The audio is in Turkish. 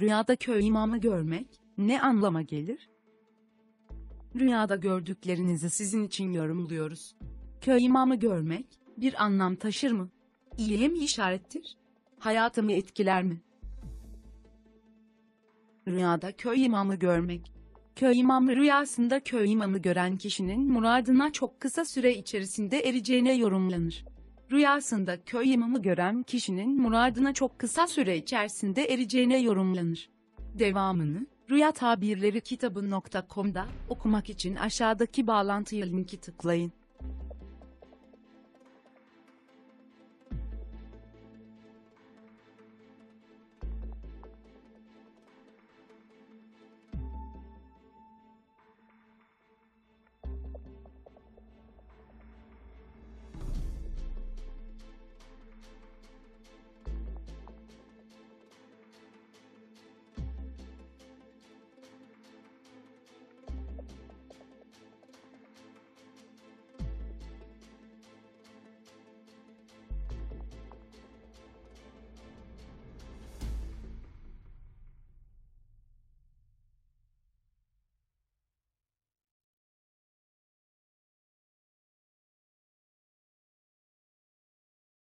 Rüyada köy imamı görmek ne anlama gelir? Rüyada gördüklerinizi sizin için yorumluyoruz. Köy imamı görmek bir anlam taşır mı? İyiye mi işarettir? Hayatımı etkiler mi? Rüyada köy imamı görmek. Köy imamı rüyasında köy imamı gören kişinin muradına çok kısa süre içerisinde ereceğine yorumlanır. Rüyasında köy imamı gören kişinin muradına çok kısa süre içerisinde ereceğine yorumlanır. Devamını Rüya Tabirleri kitabı.com'da okumak için aşağıdaki bağlantıya linki tıklayın.